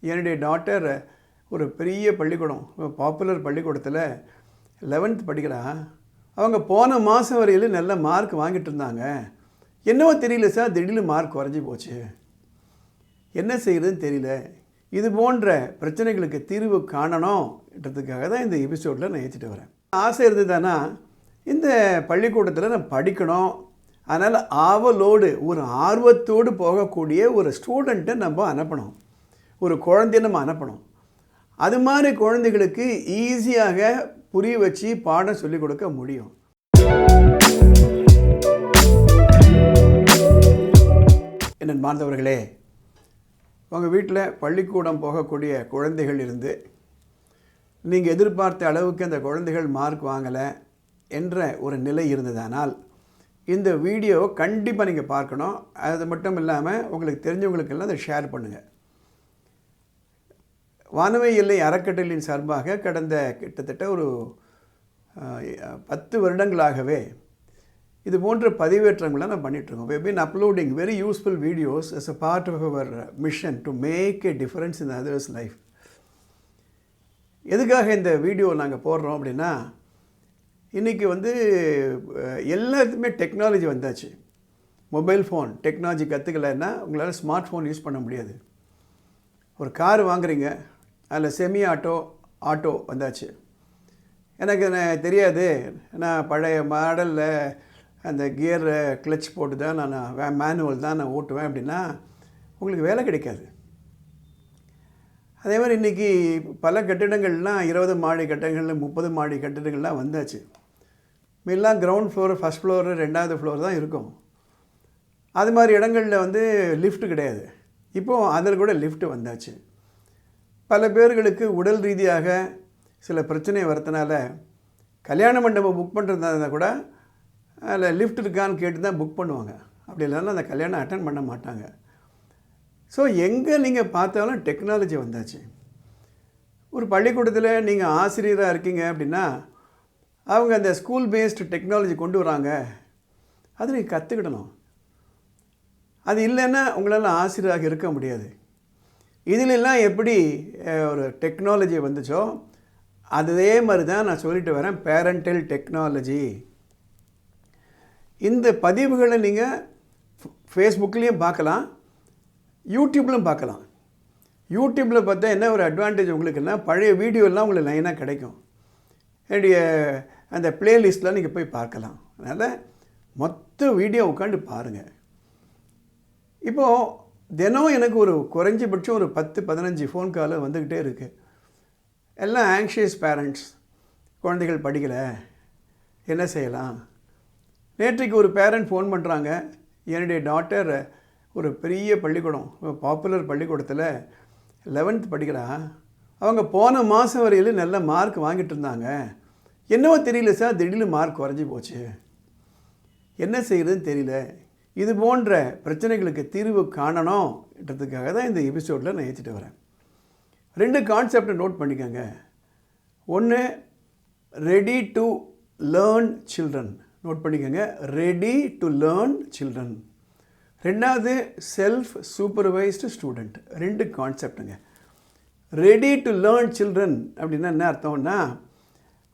என்னுடைய டாட்டர் ஒரு பெரிய பள்ளிக்கூடம் பாப்புலர் பள்ளிக்கூடத்தில் லெவன்த் படிக்கிறா. அவங்க போன மாதம் வரையிலும் நல்ல மார்க் வாங்கிட்டு இருந்தாங்க. என்னவோ தெரியல சார் திடீர்னு மார்க் குறைஞ்சி போச்சு. என்ன செய்கிறதுன்னு தெரியல. இது போன்ற பிரச்சனைகளுக்கு தீர்வு காணணும்ன்றதுக்காக தான் இந்த எபிசோடில் நான் ஏற்றிட்டு வரேன். ஆசை இருந்ததுன்னா இந்த பள்ளிக்கூடத்தில் நான் படிக்கணும். அதனால் ஆவலோடு ஒரு ஆர்வத்தோடு போகக்கூடிய ஒரு ஸ்டூடெண்ட்டை நம்ம அனுப்பணும். ஒரு குழந்தைய நம்ம அனுப்பணும். அது மாதிரி குழந்தைகளுக்கு ஈஸியாக புரிய வச்சு பாடம் சொல்லிக் கொடுக்க முடியும். என்ன மாணவர்களே உங்கள் வீட்டில் பள்ளிக்கூடம் போகக்கூடிய குழந்தைகள் இருந்து நீங்கள் எதிர்பார்த்த அளவுக்கு அந்த குழந்தைகள் மார்க் வாங்கலை என்ற ஒரு நிலை இருந்ததானால் இந்த வீடியோ கண்டிப்பாக நீங்கள் பார்க்கணும். அது மட்டும் இல்லாமல் உங்களுக்கு தெரிஞ்சவங்களுக்கெல்லாம் அதை ஷேர் பண்ணுங்கள் வானவை எல்லை அறக்கட்டளையின் சார்பாக கடந்த கிட்டத்தட்ட ஒரு பத்து வருடங்களாகவே இது போன்ற பதிவேற்றங்களை நான் பண்ணிகிட்ருக்கோம் we been uploading very useful videos as a part of our mission to make a difference in others life எதுக்காக இந்த வீடியோ நாங்கள் போடுறோம் அப்படின்னா இன்றைக்கி வந்து எல்லாத்துக்குமே டெக்னாலஜி வந்தாச்சு. மொபைல் ஃபோன் டெக்னாலஜி கற்றுக்கலைன்னா உங்களால் ஸ்மார்ட் ஃபோன் யூஸ் பண்ண முடியாது. ஒரு கார் வாங்குறீங்க அதில் செமி ஆட்டோ ஆட்டோ வந்தாச்சு. எனக்கு தெரியாது. நான் பழைய மாடலில் அந்த கியர் கிளச் போட்டு தான் நான் மேனுவல் தான் நான் ஓட்டுவேன் அப்படின்னா உங்களுக்கு வேலை கிடைக்காது. அதே மாதிரி இன்றைக்கி பல கட்டிடங்கள்லாம் இருபது மாடி கட்டிடங்கள் முப்பது மாடி கட்டிடங்கள்லாம் வந்தாச்சு. எல்லாம் கிரவுண்ட் ஃப்ளோர் ஃபஸ்ட் ஃப்ளோர் ரெண்டாவது ஃப்ளோர் தான் இருக்கும். அது மாதிரி இடங்களில் வந்து லிஃப்ட் கிடையாது. இப்போது அதில் கூட லிஃப்ட் வந்தாச்சு. பல பேர்களுக்கு உடல் ரீதியாக சில பிரச்சனை வரதுனால கல்யாண மண்டபம் புக் பண்ணுறதா கூட அதில் லிஃப்ட் இருக்கான்னு கேட்டு தான் புக் பண்ணுவாங்க. அப்படி இல்லைன்னா அந்த கல்யாணம் அட்டன் பண்ண மாட்டாங்க. ஸோ எங்கே நீங்கள் பார்த்தாலும் டெக்னாலஜி வந்தாச்சு. ஒரு பள்ளிக்கூடத்தில் நீங்கள் ஆசிரியராக இருக்கீங்க அப்படின்னா அவங்க அந்த ஸ்கூல் பேஸ்டு டெக்னாலஜி கொண்டு வராங்க. அதை நீங்கள் கற்றுக்கிடணும் அது இல்லைன்னா உங்களால் ஆசிரியராக இருக்க முடியாது. இதிலெல்லாம் எப்படி ஒரு டெக்னாலஜி வந்துச்சோ அதே மாதிரி தான் நான் சொல்லிட்டு வரேன் பேரண்டல் டெக்னாலஜி இந்த பதிவுகளை நீங்கள் ஃபேஸ்புக்லேயும் பார்க்கலாம் யூடியூப்லையும் பார்க்கலாம். யூடியூப்பில் பார்த்தா என்ன ஒரு அட்வான்டேஜ் உங்களுக்குன்னா பழைய வீடியோலாம் உங்களுக்கு லைனாக கிடைக்கும். என்னுடைய அந்த பிளேலிஸ்ட்டில் நீங்கள் போய் பார்க்கலாம். அதனால் மொத்த வீடியோ உட்காந்து பாருங்கள் இப்போது தினம் எனக்கு ஒரு குறைஞ்சபட்சம் ஒரு பத்து பதினஞ்சு ஃபோன் காலு வந்துக்கிட்டே இருக்குது எல்லாம் ஆங்ஷியஸ் பேரண்ட்ஸ் குழந்தைகள் படிக்கலை. என்ன செய்யலாம்? நேற்றைக்கு ஒரு பேரண்ட் ஃபோன் பண்ணுறாங்க என்னுடைய டாட்டர் ஒரு பெரிய பள்ளிக்கூடம் பாப்புலர் பள்ளிக்கூடத்தில் லெவன்த் படிக்கிறா. அவங்க போன மாதம் வரையிலும் நல்ல மார்க் வாங்கிட்டு இருந்தாங்க. என்னவோ தெரியல சார் திடீர்னு மார்க் குறைஞ்சி போச்சு. என்ன செய்கிறதுன்னு தெரியல. இது போன்ற பிரச்சனைகளுக்கு தீர்வு காணணும்ன்றதுக்காக தான் இந்த எபிசோடில் நான் ஏற்றிட்டு வரேன். ரெண்டு கான்செப்டை நோட் பண்ணிக்கோங்க. ஒன்று ready to learn children note பண்ணிக்கோங்க. ரெடி டு லேர்ன் சில்ட்ரன் ரெண்டாவது செல்ஃப் சூப்பர்வைஸ்டு ஸ்டூடெண்ட் ரெண்டு கான்செப்ட்டுங்க ரெடி டு லேர்ன் சில்ட்ரன் அப்படின்னா என்ன அர்த்தம்னா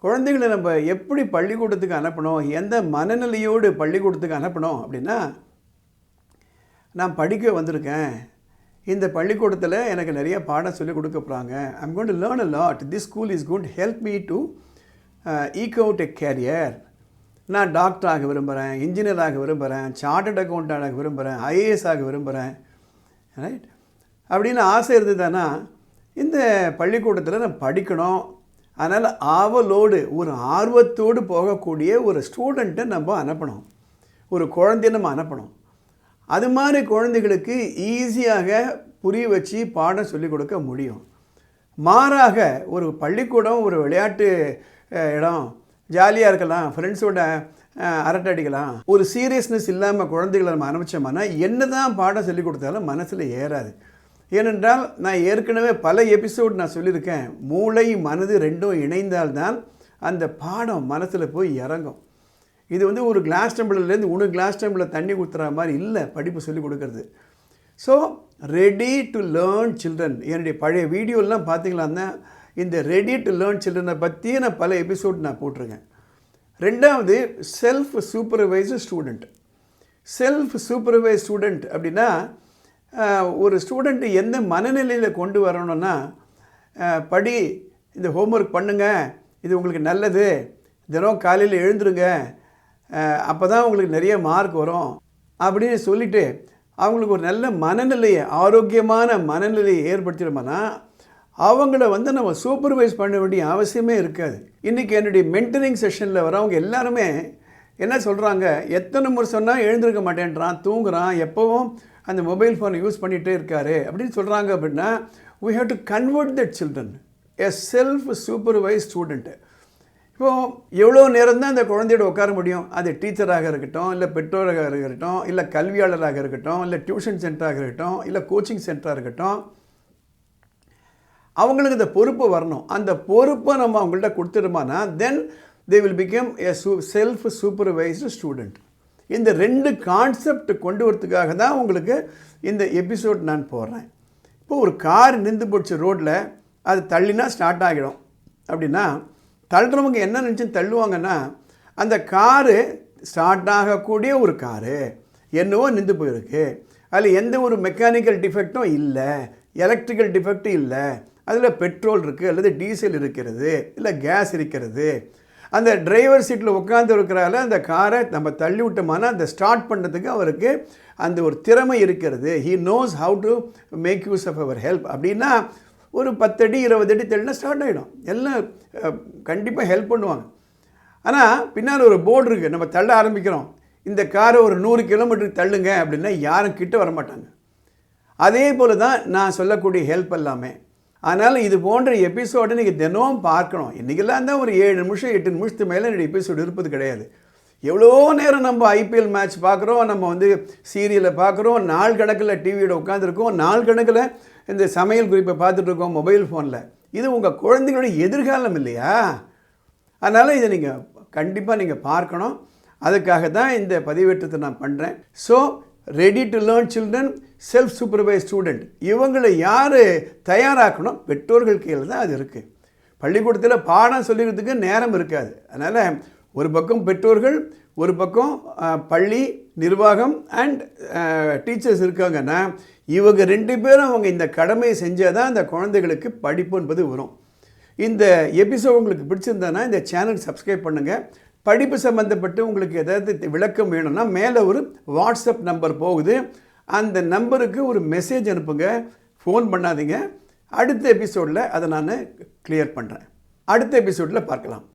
குழந்தைகளை நம்ம எப்படி பள்ளிக்கூடத்துக்கு அனுப்பணும் எந்த மனநிலையோடு பள்ளிக்கூடத்துக்கு அனுப்பணும் அப்படின்னா நான் படிக்க வந்திருக்கேன். இந்த பள்ளிக்கூடத்தில் எனக்கு நிறைய பாடம் சொல்லிக் கொடுக்க போகிறாங்க I'm going to learn a lot this school is going to help me to eke out a career நான் டாக்டர் ஆக விரும்புகிறேன் இன்ஜினியர் ஆக விரும்புகிறேன் சார்ட்டட் அக்கௌண்டன்ட் ஆக விரும்புகிறேன் ஐஏஎஸ் ஆக விரும்புகிறேன் ரைட் அப்படின்னு ஆசை இருந்ததுன்னா இந்த பள்ளிக்கூடத்தில் நான் படிக்கணும். அதனால் ஆவலோடு ஒரு ஆர்வத்தோடு போகக்கூடிய ஒரு ஸ்டூடெண்ட்டை நம்ம அனுப்பணும். ஒரு குழந்தைய நம்ம அனுப்பணும். அது மாதிரி குழந்தைகளுக்கு ஈஸியாக புரிய வச்சு பாடம் சொல்லிக் கொடுக்க முடியும். மாறாக ஒரு பள்ளிக்கூடம் ஒரு விளையாட்டு இடம் ஜாலியாக இருக்கலாம் ஃப்ரெண்ட்ஸோட அரட்டை அடிக்கலாம். ஒரு சீரியஸ்னஸ் இல்லாமல் குழந்தைகளை நம்ம அனுப்பிச்சோம்னா என்ன தான் பாடம் சொல்லிக் கொடுத்தாலும் மனசில் ஏறாது. ஏனென்றால் நான் ஏற்கனவே பல எபிசோட் நான் சொல்லியிருக்கேன். மூளை மனது ரெண்டும் இணைந்தால்தான் அந்த பாடம் மனசில் போய் இறங்கும். இது வந்து ஒரு கிளாஸ் டெம்பிள்லேருந்து ஒன்று கிளாஸ் டம்ளர் தண்ணி கொடுத்துற மாதிரி இல்லை படிப்பு சொல்லிக் கொடுக்கறது. So ready to learn children என்னுடைய பழைய வீடியோலாம் பார்த்தீங்களான்னா இந்த ரெடி டு லேர்ன் சில்ட்ரனை பற்றி நான் பல எபிசோட் நான் போட்டிருக்கேன். ரெண்டாவது self supervisor student self supervise student அப்படின்னா ஒரு ஸ்டூடெண்ட்டு எந்த மனநிலையில் கொண்டு வரணும்னா படி இந்த ஹோம்ஒர்க் பண்ணுங்க இது உங்களுக்கு நல்லது தினம் காலையில் எழுந்துருங்க அப்போ தான் உங்களுக்கு நிறைய மார்க் வரும். அப்படின்னு சொல்லிட்டு அவங்களுக்கு ஒரு நல்ல மனநிலையை ஆரோக்கியமான மனநிலையை ஏற்படுத்திடுமானா அவங்கள வந்து நம்ம சூப்பர்வைஸ் பண்ண வேண்டிய அவசியமே இருக்காது. இன்றைக்கி என்னுடைய மென்டரிங் செஷனில் வரவங்க எல்லாருமே என்ன சொல்கிறாங்க எத்தனை முறை சொன்னால் எழுந்திருக்க மாட்டேன்றான் தூங்குறான் எப்போவும் அந்த மொபைல் ஃபோனை யூஸ் பண்ணிகிட்டே இருக்காரு அப்படின்னு சொல்கிறாங்க அப்படின்னா we have to convert that children a self supervise student இப்போது எவ்வளோ நேரம் தான் அந்த குழந்தையோட உட்கார முடியும்? அது டீச்சராக இருக்கட்டும் இல்லை பெற்றோராக இருக்கட்டும் இல்லை கல்வியாளராக இருக்கட்டும் இல்லை டியூஷன் சென்டராக இருக்கட்டும் இல்லை கோச்சிங் சென்டராக இருக்கட்டும் அவங்களுக்கு இந்த பொறுப்பு வரணும். அந்த பொறுப்பை நம்ம அவங்கள்ட்ட கொடுத்துருமானா தென் தே வில் பிகம் எ சூ செல்ஃப் சூப்பர்வைஸ்டு ஸ்டூடெண்ட் இந்த ரெண்டு கான்செப்ட் கொண்டு வரதுக்காக தான் உங்களுக்கு இந்த எபிசோட் நான் போடுறேன். இப்போ ஒரு கார் நின்று போச்சு ரோட்டில் அது தள்ளினா ஸ்டார்ட் ஆகிடும். அப்படின்னா தள்ளுறவங்க என்ன நினச்சி தள்ளுவாங்கன்னா அந்த காரு ஸ்டார்ட் ஆகக்கூடிய ஒரு காரு என்னவோ நின்று போயிருக்கு. அதில் எந்த ஒரு மெக்கானிக்கல் டிஃபெக்ட்டும் இல்லை எலக்ட்ரிக்கல் டிஃபெக்ட்டும் இல்லை. அதில் பெட்ரோல் இருக்குது அல்லது டீசல் இருக்கிறது இல்லை கேஸ் இருக்கிறது. அந்த டிரைவர் சீட்டில் உட்காந்து இருக்கிறால அந்த காரை நம்ம தள்ளி விட்டோம்னா அந்த ஸ்டார்ட் பண்ணுறதுக்கு அவருக்கு அந்த ஒரு திறமை இருக்கிறது. He knows how to make use of our help அப்படின்னா ஒரு பத்தடி இருபது அடி தள்ளினா ஸ்டார்ட் ஆகிடும் எல்லாம் கண்டிப்பாக ஹெல்ப் பண்ணுவாங்க. ஆனால் பின்னால் ஒரு போர்டு இருக்குது நம்ம தள்ள ஆரம்பிக்கிறோம். இந்த காரை ஒரு நூறு கிலோமீட்டருக்கு தள்ளுங்க அப்படின்னா யாரும் கிட்ட வர மாட்டாங்க அதே போல் தான் நான் சொல்லக்கூடிய ஹெல்ப் எல்லாமே. அதனால் இது போன்ற எபிசோடை நீங்கள் தினமும் பார்க்கணும். இன்றைக்கெல்லாம் தான் ஒரு ஏழு நிமிஷம் எட்டு நிமிஷத்துக்கு மேலே என்னுடைய எபிசோடு இருப்பது கிடையாது. எவ்வளோ நேரம் நம்ம ஐபிஎல் மேட்ச் பார்க்குறோம் நம்ம வந்து சீரியலை பார்க்குறோம் நாள் கணக்கில் டிவியோட உட்காந்துருக்கோம் நாள் கணக்கில் இந்த சமையல் குறிப்பை பார்த்துட்ருக்கோம் மொபைல் ஃபோனில் இது உங்கள் குழந்தைகளுடைய எதிர்காலம் இல்லையா? அதனால் இதை நீங்கள் கண்டிப்பாக நீங்கள் பார்க்கணும். அதுக்காக தான் இந்த பதிவேற்றத்தை நான் பண்ணுறேன் so ready to learn children self supervise student இவங்களை யார் தயாராக்கணும்? பெற்றோர்கள் கையில் தான் அது இருக்குது பள்ளிக்கூடத்தில் பாடம் சொல்லிக்கிறதுக்கு நேரம் இருக்காது. அதனால் ஒரு பக்கம் பெற்றோர்கள் ஒரு பக்கம் பள்ளி நிர்வாகம் அண்ட் டீச்சர்ஸ் இருக்காங்கன்னா இவங்க ரெண்டு பேரும் அவங்க இந்த கடமையை செஞ்சால் தான் அந்த குழந்தைகளுக்கு படிப்பு என்பது வரும். இந்த எபிசோட் உங்களுக்கு பிடிச்சிருந்தானா இந்த சேனல் சப்ஸ்கிரைப் பண்ணுங்கள் படிப்பு சம்மந்தப்பட்டு உங்களுக்கு ஏதாவது விளக்கம் வேணும்னா மேலே ஒரு வாட்ஸ்அப் நம்பர் போகுது. அந்த நம்பருக்கு ஒரு மெசேஜ் அனுப்புங்க. ஃபோன் பண்ணாதீங்க. அடுத்த எபிசோடில் அதை நான் கிளியர் பண்ணுறேன் அடுத்த எபிசோடில் பார்க்கலாம்.